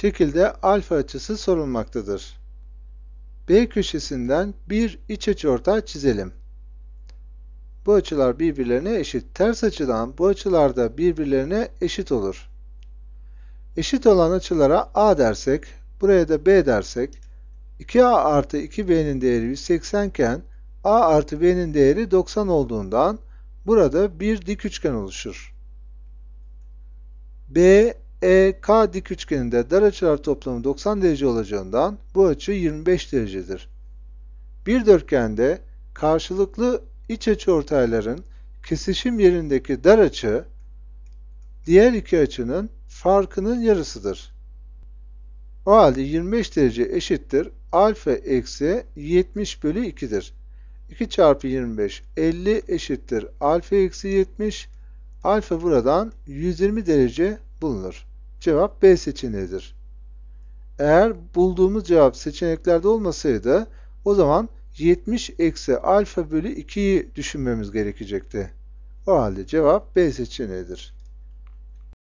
şekilde alfa açısı sorulmaktadır. B köşesinden bir iç açıortay çizelim. Bu açılar birbirlerine eşit. Ters açıdan bu açılar da birbirlerine eşit olur. Eşit olan açılara A dersek, buraya da B dersek, 2A artı 2B'nin değeri 180 iken A artı B'nin değeri 90 olduğundan burada bir dik üçgen oluşur. B, E, K dik üçgeninde dar açılar toplamı 90 derece olacağından bu açı 25 derecedir. Bir dörtgende karşılıklı iç açıortayların kesişim yerindeki dar açı diğer iki açının farkının yarısıdır. O halde 25 derece eşittir alfa eksi 70 bölü 2'dir. 2 çarpı 25 50 eşittir alfa eksi 70 alfa buradan 120 derece bulunur. Cevap B seçeneğidir. Eğer bulduğumuz cevap seçeneklerde olmasaydı o zaman 70 eksi alfa bölü 2'yi düşünmemiz gerekecekti. O halde cevap B seçeneğidir.